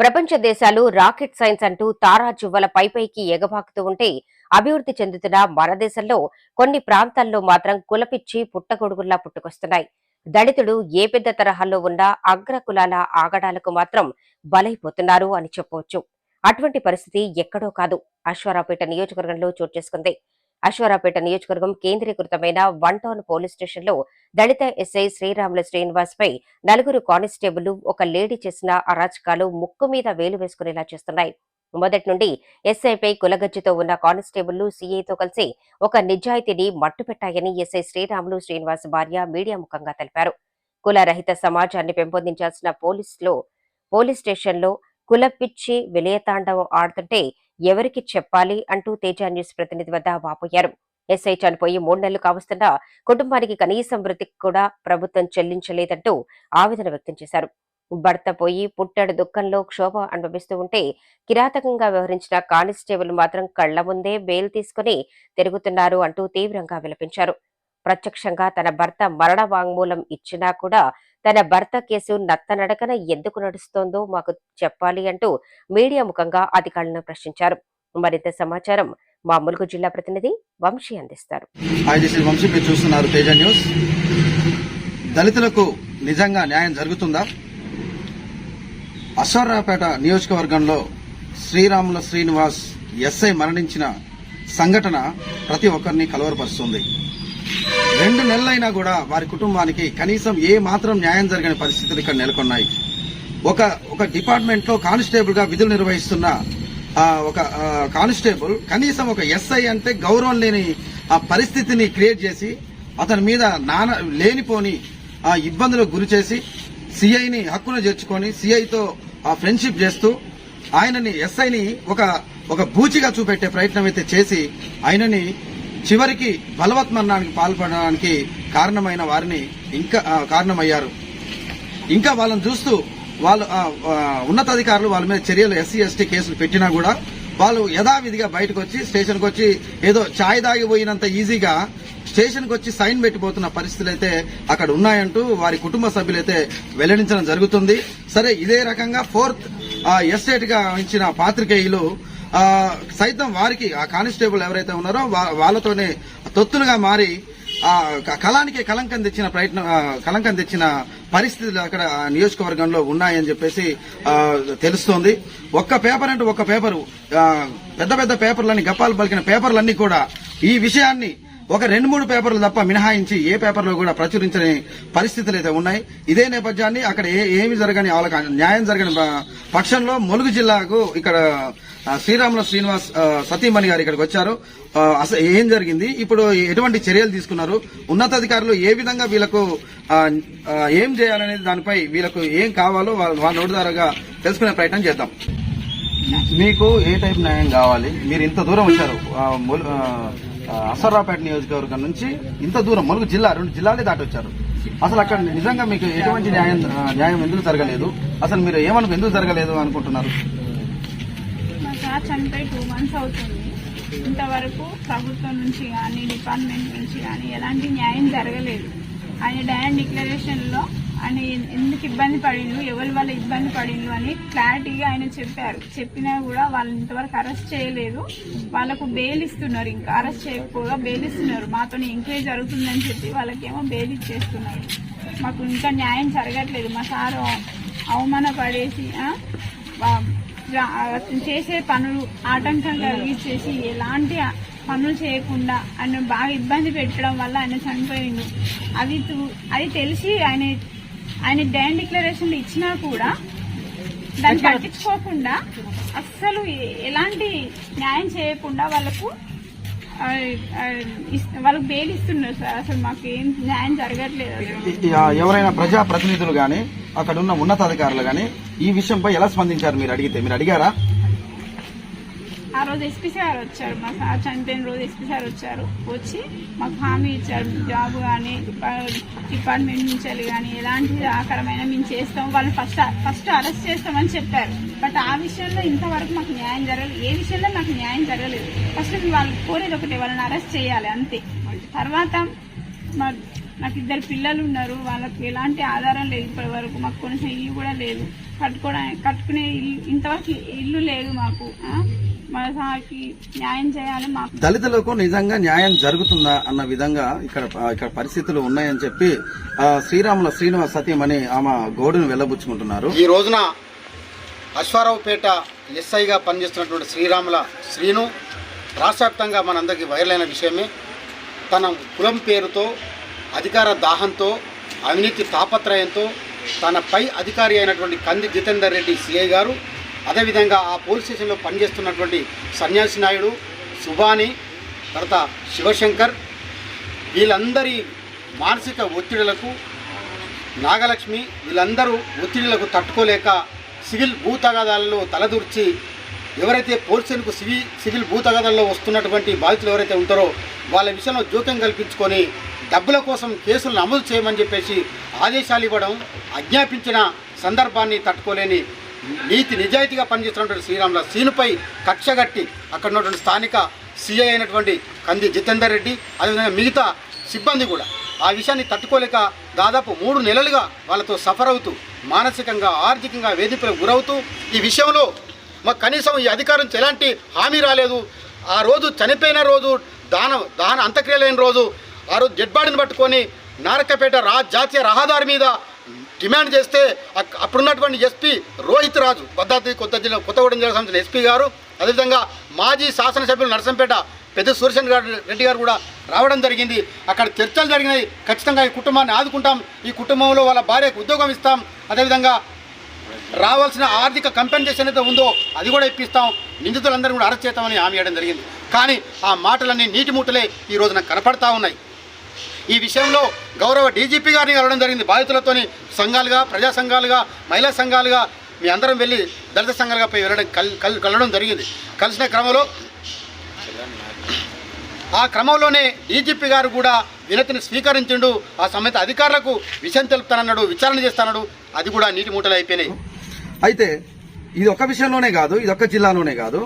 ప్రపంచ దేశాలు rocket science అంటూ తారా జువ్వల పైపైకి ఎగబాకుతూ ఉంటే అభివృద్ధి చెందుతున్న మన దేశంలో కొన్ని ప్రాంతాల్లో మాత్రం కులపిచ్చి పుట్టగొడుగుల్లా పుట్టుకొస్తున్నాయి. దళితుడు ఏ పెద్ద తరహాలో ఉన్నా అగ్ర కులాల ఆగడాలకు మాత్రం బలైపోతున్నారు అని చెప్పవచ్చు. అటువంటి పరిస్థితి ఎక్కడో కాదు. అశ్వారావుపేట నియోజకవర్గంలో చోటు చేసుకుంది. అశ్వారాపేట నియోజకవర్గం కేంద్రీకృతమైన వన్ టౌన్ పోలీస్ స్టేషన్లో దళిత ఎస్ఐ శ్రీరాములు శ్రీనివాస్ పై నలుగురు కానిస్టేబుల్ ఒక లేడీ చేసిన అరాచకాలు ముక్కు మీద వేలు వేసుకునేలా చేస్తున్నాయి. మొదటి నుండి ఎస్ఐపై కులగజ్జితో ఉన్న కానిస్టేబుల్ సీఐతో కలిసి ఒక నిజాయితీని మట్టుపెట్టాయని ఎస్ఐ శ్రీరాములు శ్రీనివాస్ భార్య మీడియా ముఖంగా తెలిపారు. కులరహిత సమాజాన్ని పెంపొందించాల్సిన పోలీసులో పోలీస్ స్టేషన్లో కులపిచ్చి విలయతాండవం ఆడుతుంటే ఎవరికి చెప్పాలి అంటూ తేజ న్యూస్ ప్రతినిధి వద్ద వాపోయారు. ఎస్ఐ చనిపోయి మూడు నెలలు కావస్తున్నా కుటుంబానికి కనీసం మృతికి కూడా ప్రభుత్వం చెల్లించలేదంటూ ఆవేదన వ్యక్తం చేశారు. భర్త పోయి పుట్టడు దుఃఖంలో క్షోభ అనుభవిస్తూ ఉంటే కిరాతకంగా వ్యవహరించిన కానిస్టేబుల్ మాత్రం కళ్ళ ముందే బెయిల్ తీసుకుని తిరుగుతున్నారు అంటూ తీవ్రంగా విలపించారు. ప్రత్యక్షంగా తన భర్త మరణ వాంగ్మూలం ఇచ్చినా కూడా తన భర్త కేసు నత్తనడకన ఎందుకు నడుస్తోందో మాకు చెప్పాలి అంటూ మీడియా ముఖంగా అధికారులను ప్రశ్నించారు. మరింత సమాచారం మా ములుగు జిల్లా ప్రతినిధి వంశీ అందిస్తారు. వంశీ మీరు చూస్తున్నారు తేజ న్యూస్. దళితులకు నిజంగా న్యాయం జరుగుతుందా? అశ్వరావుపేట నియోజకవర్గంలో శ్రీరాముల శ్రీనివాస్ ఎస్ఐ మరణించిన సంఘటన ప్రతి ఒక్కరిని కలవరపరుస్తుంది. రెండు నెలలైనా కూడా వారి కుటుంబానికి కనీసం ఏ మాత్రం న్యాయం జరగని పరిస్థితులు ఇక్కడ నెలకొన్నాయి. ఒక ఒక డిపార్ట్మెంట్లో కానిస్టేబుల్గా విధులు నిర్వహిస్తున్న ఒక కానిస్టేబుల్ కనీసం ఒక ఎస్ఐ అంటే గౌరవం లేని ఆ పరిస్థితిని క్రియేట్ చేసి అతని మీద నాన లేనిపోని ఆ ఇబ్బందులకు గురి చేసి సిఐని హక్కును చేర్చుకొని సిఐతో ఆ ఫ్రెండ్షిప్ చేస్తూ ఆయనని ఎస్ఐని ఒక ఒక బూచిగా చూపెట్టే ప్రయత్నం అయితే చేసి ఆయనని చివరికి బలవత్మరణానికి పాల్పడడానికి కారణమైన వారిని ఇంకా కారణమయ్యారు. ఇంకా వాళ్ళని చూస్తూ వాళ్ళు ఉన్నతాధికారులు వాళ్ళ మీద చర్యలు ఎస్సీ ఎస్టీ కేసులు పెట్టినా కూడా వాళ్ళు యథావిధిగా బయటకు వచ్చి స్టేషన్కి వచ్చి ఏదో ఛాయ్ దాగిపోయినంత ఈజీగా స్టేషన్కి వచ్చి సైన్ పెట్టిపోతున్న పరిస్థితులు అయితే అక్కడ ఉన్నాయంటూ వారి కుటుంబ సభ్యులైతే వెల్లడించడం జరుగుతుంది. సరే ఇదే రకంగా ఫోర్త్ ఎస్టేట్గా ఇచ్చిన పాత్రికేయులు సైతం వారికి ఆ కానిస్టేబుల్ ఎవరైతే ఉన్నారో వాళ్ళతోనే తొత్తులుగా మారి ఆ క- కళానికి కలంకం తెచ్చిన ప్రయత్నం కలంకం తెచ్చిన పరిస్థితులు అక్కడ నియోజకవర్గంలో ఉన్నాయని చెప్పేసి తెలుస్తోంది. ఒక్క పేపర్ అంటే ఒక్క పేపరు. పెద్ద పెద్ద పేపర్లని గప్పాలు పలికిన పేపర్లన్నీ కూడా ఈ విషయాన్ని ఒక రెండు మూడు పేపర్లు తప్ప మినహాయించి ఏ పేపర్లో కూడా ప్రచురించని పరిస్థితులు అయితే ఉన్నాయి. ఇదే నేపథ్యాన్ని అక్కడ ఏ- ఏమి జరగని వాళ్ళకి న్యాయం జరగని పక్షంలో ములుగు జిల్లాకు ఇక్కడ శ్రీరాముల శ్రీనివాస్ సతీమణి గారు ఇక్కడికి వచ్చారు. అసలు ఏం జరిగింది? ఇప్పుడు ఎటువంటి చర్యలు తీసుకున్నారు? ఉన్నతాధికారులు ఏ విధంగా వీళ్ళకు ఏం చేయాలనేది దానిపై వీళ్ళకు ఏం కావాలో వాళ్ళ వాళ్ళ నోటి తెలుసుకునే ప్రయత్నం చేద్దాం. మీకు ఏ టైప్ న్యాయం కావాలి? మీరు ఇంత దూరం వచ్చారు. అసర్రాపేట నియోజకవర్గం నుంచి ఇంత దూరం మలుగు జిల్లా రెండు జిల్లాలే దాటి వచ్చారు అసలు అక్కడ నిజంగా మీకు ఎటువంటి న్యాయం న్యాయం ఎందుకు జరగలేదు? అసలు మీరు ఏమనుకు ఎందుకు జరగలేదు అనుకుంటున్నారు? మా టూ మంత్స్ అవుతుంది. ఇంతవరకు ప్రభుత్వం నుంచి కానీ డిపార్ట్మెంట్ నుంచి కానీ ఎలాంటి న్యాయం జరగలేదు. ఆయన డయాన్ డిక్లరేషన్లో ఆయన ఎందుకు ఇబ్బంది పడిండు ఎవరి వల్ల ఇబ్బంది పడిండు అని క్లారిటీగా ఆయన చెప్పారు. చెప్పినా కూడా వాళ్ళని ఇంతవరకు అరెస్ట్ చేయలేదు. వాళ్ళకు బెయిల్ ఇస్తున్నారు ఇంకా. అరెస్ట్ చేయకపోగా బెయిల్ ఇస్తున్నారు. మాతో ఎంక్వైరీ జరుగుతుందని చెప్పి వాళ్ళకేమో బెయిల్ ఇచ్చేస్తున్నారు. మాకు ఇంకా న్యాయం జరగట్లేదు. మా సారు అవమానపడేసి పడేసి చేసే పనులు ఆటంకం కలిగించేసి ఎలాంటి పనులు చేయకుండా ఆయన బాగా ఇబ్బంది పెట్టడం వల్ల ఆయన చనిపోయిండు. అది అది తెలిసి ఆయన ఆయన డ్యాన్ డిక్లరేషన్ ఇచ్చినా కూడా దాన్ని పట్టించుకోకుండా అస్సలు ఎలాంటి న్యాయం చేయకుండా వాళ్ళకు వాళ్ళకు బెయిల్ ఇస్తున్నారు సార్. అసలు మాకు ఏం న్యాయం జరగట్లేదు ఎవరైనా ప్రజా ప్రతినిధులు గాని అక్కడ ఉన్న ఉన్నతాధికారులు గాని ఈ విషయంపై ఎలా స్పందించారు మీరు అడిగితే? మీరు అడిగారా? రోజు ఎస్పీ సార్ వచ్చారు. మా సార్ చనిపోయిన రోజు ఎస్పీ సార్ వచ్చారు. వచ్చి మాకు హామీ ఇచ్చారు. జాబ్ కానీ డిపార్ట్మెంట్ నుంచి కానీ ఎలాంటి ఆకరమైన మేము చేస్తాం. వాళ్ళని ఫస్ట్ ఫస్ట్ అరెస్ట్ చేస్తామని చెప్పారు. బట్ ఆ విషయంలో ఇంతవరకు మాకు న్యాయం జరగలేదు. ఏ విషయంలో మాకు న్యాయం జరగలేదు. ఫస్ట్ వాళ్ళు కోరేది ఒకటి వాళ్ళని అరెస్ట్ చేయాలి. అంతే. తర్వాత మా నాకు ఇద్దరు పిల్లలు ఉన్నారు. వాళ్ళకి ఎలాంటి ఆధారం లేదు ఇప్పటి వరకు. మాకు కొంచెం ఇల్లు కూడా లేదు. కట్టుకోవడానికి కట్టుకునే ఇల్లు ఇంతవరకు ఇల్లు లేదు మాకు. న్యాయం చేయాలి మాకు. దళితులకు నిజంగా న్యాయం జరుగుతుందా అన్న విధంగా ఇక్కడ ఇక్కడ పరిస్థితులు ఉన్నాయని చెప్పి ఆ, శ్రీరాముల శ్రీనివాస్ సత్యం అని ఆమె గోడును వెళ్ళబుచ్చుకుంటున్నారు ఈ రోజున అశ్వారావుపేట ఎస్ఐగా పనిచేస్తున్నటువంటి శ్రీరాముల శ్రీను రాష్ట్రవ్యాప్తంగా మనందరికీ వైరల్ అయిన విషయమే. తన కులం పేరుతో అధికార దాహంతో అవినీతి తాపత్రయంతో తన పై అధికారి అయినటువంటి కంది జితేందర్ రెడ్డి సిఐ గారు అదేవిధంగా ఆ పోలీస్ స్టేషన్లో పనిచేస్తున్నటువంటి సన్యాసి నాయుడు సుబాని తర్వాత శివశంకర్ వీళ్ళందరి మానసిక ఒత్తిడులకు నాగలక్ష్మి వీళ్ళందరూ ఒత్తిడులకు తట్టుకోలేక సివిల్ భూతగాదాలలో తలదూర్చి ఎవరైతే పోలీసులకు సివిల్ సివిల్ భూతగాదాల్లో వస్తున్నటువంటి బాధితులు ఎవరైతే ఉంటారో వాళ్ళ విషయంలో జోక్యం కల్పించుకొని డబ్బుల కోసం కేసులు నమోదు చేయమని చెప్పేసి ఆదేశాలు ఇవ్వడం ఆజ్ఞాపించిన సందర్భాన్ని తట్టుకోలేని నీతి నిజాయితీగా పనిచేస్తున్నటువంటి శ్రీరాముల సీనుపై కక్షగట్టి అక్కడ ఉన్నటువంటి స్థానిక సీఐ అయినటువంటి కంది జితేందర్ రెడ్డి అదేవిధంగా మిగతా సిబ్బంది కూడా ఆ విషయాన్ని తట్టుకోలేక దాదాపు మూడు నెలలుగా వాళ్ళతో సఫర్ అవుతూ మానసికంగా ఆర్థికంగా వేధింపులకు గురవుతూ ఈ విషయంలో మాకు కనీసం ఈ అధికారం నుంచి ఎలాంటి హామీ రాలేదు. ఆ రోజు చనిపోయిన రోజు దాన దాన అంత్యక్రియలైన రోజు ఆ రోజు డెడ్ బాడీని పట్టుకొని నారకపేట రా జాతీయ రహదారి మీద డిమాండ్ చేస్తే అప్పుడున్నటువంటి ఎస్పీ రోహిత్ రాజు భద్రాద్రి కొత్త జిల్లా కొత్తగూడెం జిల్లా సంబంధించిన ఎస్పీ గారు అదేవిధంగా మాజీ శాసనసభ్యులు నరసంపేట పెద్ద సూర్యచంద్ర గారు రెడ్డి గారు కూడా రావడం జరిగింది. అక్కడ చర్చలు జరిగినాయి. ఖచ్చితంగా ఈ కుటుంబాన్ని ఆదుకుంటాం. ఈ కుటుంబంలో వాళ్ళ భార్యకు ఉద్యోగం ఇస్తాం. అదేవిధంగా రావాల్సిన ఆర్థిక కంపెన్సేషన్ అయితే ఉందో అది కూడా ఇప్పిస్తాం. నిందితులందరూ కూడా అరెస్ట్ చేస్తామని హామీ ఇవ్వడం జరిగింది. కానీ ఆ మాటలన్నీ నీటి మూటలే ఈ రోజున కనపడతా ఉన్నాయి. ఈ విషయంలో గౌరవ డీజీపీ గారిని కలవడం జరిగింది. బాధితులతోని సంఘాలుగా ప్రజా సంఘాలుగా మహిళా సంఘాలుగా మీ అందరం వెళ్ళి దళిత సంఘాలుగా పోయి వెళ్ళడం కల్ కల్ కలవడం జరిగింది. కలిసిన క్రమంలో ఆ క్రమంలోనే డీజీపీ గారు కూడా వినతిని స్వీకరించిండు. ఆ సమేత అధికారులకు విషయం తెలుపుతానన్నాడు విచారణ చేస్తానన్నాడు. అది కూడా నీటి మూటలు అయిపోయినాయి. అయితే ఇది ఒక విషయంలోనే కాదు ఇది ఒక జిల్లాలోనే కాదు.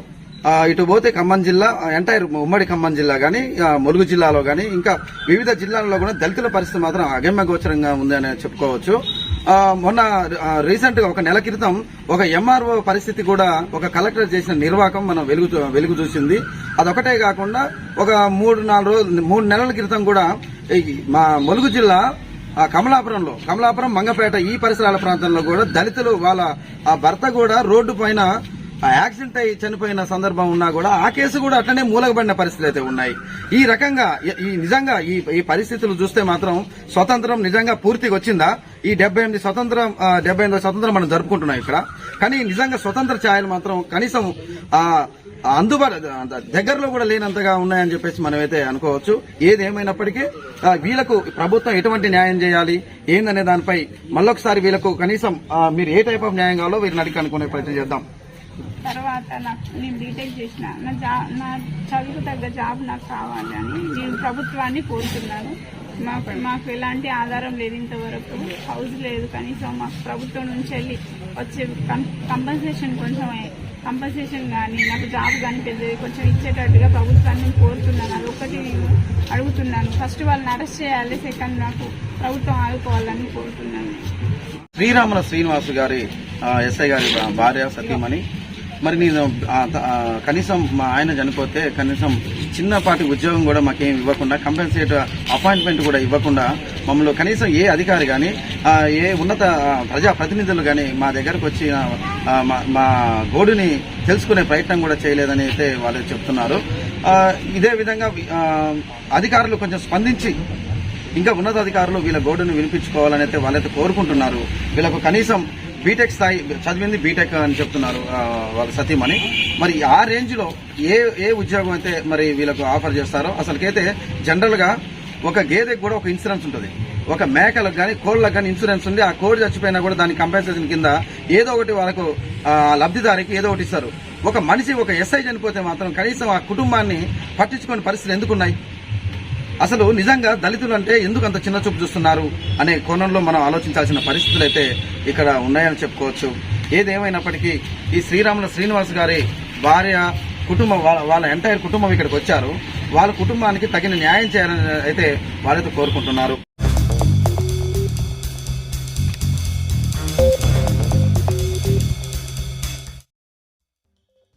ఇటు పోతే ఖమ్మం జిల్లా ఎంటైర్ ఉమ్మడి ఖమ్మం జిల్లా కానీ ములుగు జిల్లాలో కానీ ఇంకా వివిధ జిల్లాల్లో కూడా దళితుల పరిస్థితి మాత్రం అగమ్య గోచరంగా ఉందని చెప్పుకోవచ్చు. మొన్న రీసెంట్గా ఒక నెల క్రితం ఒక ఎంఆర్ఓ పరిస్థితి కూడా ఒక కలెక్టర్ చేసిన నిర్వాహకం మనం వెలుగు వెలుగు చూసింది. అదొకటే కాకుండా ఒక మూడు నాలుగు రోజులు మూడు నెలల క్రితం కూడా మా ములుగు జిల్లా కమలాపురంలో కమలాపురం మంగపేట ఈ పరిసరాల ప్రాంతంలో కూడా దళితులు వాళ్ళ ఆ భర్త కూడా రోడ్డు పైన యాక్సిడెంట్ అయి చనిపోయిన సందర్భం ఉన్నా కూడా ఆ కేసు కూడా అట్లనే మూలగబడిన పరిస్థితులు అయితే ఉన్నాయి. ఈ రకంగా ఈ- నిజంగా ఈ ఈ పరిస్థితులు చూస్తే మాత్రం స్వతంత్రం నిజంగా పూర్తిగా వచ్చిందా? ఈ డెబ్బై ఎనిమిది స్వతంత్రం డెబ్బై ఎనిమిది స్వతంత్రం మనం జరుపుకుంటున్నాం ఇక్కడ. కానీ నిజంగా స్వతంత్ర ఛాయలు మాత్రం కనీసం అందుబాటు దగ్గరలో కూడా లేనంతగా ఉన్నాయని చెప్పేసి మనమైతే అనుకోవచ్చు. ఏది ఏమైనప్పటికీ వీళ్ళకు ప్రభుత్వం ఎటువంటి న్యాయం చేయాలి? ఏందనే దానిపై మళ్ళొకసారి వీళ్ళకు కనీసం మీరు ఏ టైప్ ఆఫ్ న్యాయం కావాలో వీరిని అడిగి అనుకునే ప్రయత్నం చేద్దాం. తర్వాత నాకు నేను బీటెక్ చేసిన. నా జా నా చదువుకు తగ్గ జాబ్ నాకు కావాలి అని నేను ప్రభుత్వాన్ని కోరుతున్నాను. మాకు మాకు ఎలాంటి ఆధారం లేదు ఇంతవరకు. హౌస్ లేదు కనీసం మాకు ప్రభుత్వం నుంచి వెళ్ళి వచ్చే కంపన్సేషన్ కొంచెం కంపన్సేషన్ కానీ నాకు జాబ్ కానీ పెద్దది కొంచెం ఇచ్చేటట్టుగా ప్రభుత్వాన్ని నేను కోరుతున్నాను. అది ఒకటి నేను అడుగుతున్నాను. ఫస్ట్ వాళ్ళని అరెస్ట్ చేయాలి. సెకండ్ నాకు ప్రభుత్వం ఆదుకోవాలని కోరుతున్నాను. శ్రీరాముల శ్రీనివాస్ గారి ఎస్ఐ గారి భార్య సతీమణి. మరి నేను కనీసం మా ఆయన చనిపోతే కనీసం చిన్నపాటి ఉద్యోగం కూడా మాకేం ఇవ్వకుండా కంపెన్సేట్ అపాయింట్మెంట్ కూడా ఇవ్వకుండా మమ్మల్ని కనీసం ఏ అధికారి కానీ ఏ ఉన్నత ప్రజాప్రతినిధులు ప్రజా ప్రతినిధులు కానీ మా దగ్గరకు వచ్చి మా- మా గోడుని తెలుసుకునే ప్రయత్నం కూడా చేయలేదని అయితే వాళ్ళు చెప్తున్నారు. ఇదే విధంగా అధికారులు కొంచెం స్పందించి ఇంకా ఉన్నతాధికారులు వీళ్ళ గోడును వినిపించుకోవాలని అయితే వాళ్ళైతే కోరుకుంటున్నారు. వీళ్ళకు కనీసం బీటెక్ స్థాయి చదివింది బీటెక్ అని చెప్తున్నారు వాళ్ళ సతీమణి మరి ఆ రేంజ్లో ఏ ఏ ఉద్యోగం అయితే మరి వీళ్ళకు ఆఫర్ చేస్తారో అసలుకైతే జనరల్గా ఒక గేదెకి కూడా ఒక ఇన్సూరెన్స్ ఉంటుంది. ఒక మేకలకు కానీ కోళ్ళకు కానీ ఇన్సూరెన్స్ ఉంది ఆ కోడి చచ్చిపోయినా కూడా దాని కంపెన్సేషన్ కింద ఏదో ఒకటి వాళ్ళకు లబ్ధిదారికి ఏదో ఒకటి ఇస్తారు. ఒక మనిషి ఒక ఎస్ఐ చనిపోతే మాత్రం కనీసం ఆ కుటుంబాన్ని పట్టించుకునే పరిస్థితులు ఎందుకున్నాయి? అసలు నిజంగా దళితులు అంటే ఎందుకు అంత చిన్న చూపు చూస్తున్నారు అనే కోణంలో మనం ఆలోచించాల్సిన పరిస్థితులు అయితే ఇక్కడ ఉన్నాయని చెప్పుకోవచ్చు. ఏదేమైనప్పటికీ ఈ శ్రీరాముల శ్రీనివాస్ గారి భార్య కుటుంబం వాళ్ళ వాళ్ళ ఎంటైర్ కుటుంబం ఇక్కడికి వచ్చారు. వాళ్ళ కుటుంబానికి తగిన న్యాయం చేయాలని అయితే వాళ్ళైతే కోరుకుంటున్నారు.